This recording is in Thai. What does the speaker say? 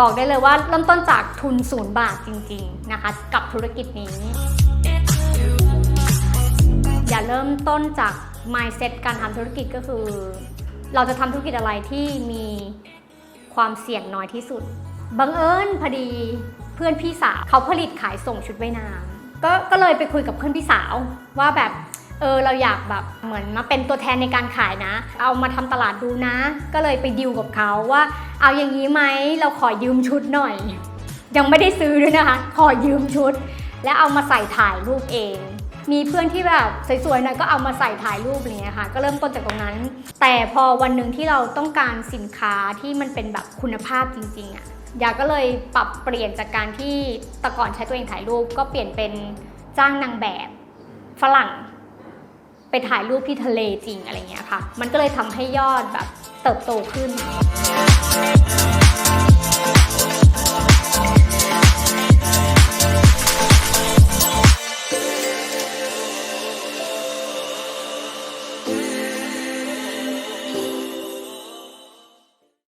บอกได้เลยว่าเริ่มต้นจากทุนศูนย์บาทจริงๆนะคะ กับธุรกิจนี้ อย่าเริ่มต้นจาก mindset การทำธุรกิจก็คือ เราจะทำธุรกิจอะไรที่มีความเสี่ยงน้อยที่สุดบังเอิญพอดีเพื่อนพี่สาวเขาผลิตขายส่งชุดว่ายน้ำก็ก็เลยไปคุยกับเพื่อนพี่สาวว่าแบบ เออเราอยากแบบเหมือนมาเป็นตัวแทนในการขายนะ เอามาทำตลาดดูนะ ก็เลยไปดิวกับเขาว่า เอาอย่างนี้ไหมเราขอยืมชุดหน่อย ยังไม่ได้ซื้อด้วยนะคะ ขอยืมชุด แล้วเอามาใส่ถ่ายรูปเอง มีเพื่อนที่แบบสวยๆหน่อยก็เอามาใส่ถ่ายรูปอะไรเงี้ยค่ะ ก็เริ่มต้นจากตรงนั้น แต่พอวันหนึ่งที่เราต้องการสินค้าที่มันเป็นแบบคุณภาพจริงๆอะ่ะยาก็เลยปรับเปลี่ยนจากการที่แต่ก่อนใช้ตัวเองถ่ายรูปก็เปลี่ยนเป็นจ้างนางแบบฝรั่ง ถ่ายรูปที่ทะเลจริงอะไรเงี้ยค่ะ มันก็เลยทำให้ยอดแบบเติบโตขึ้น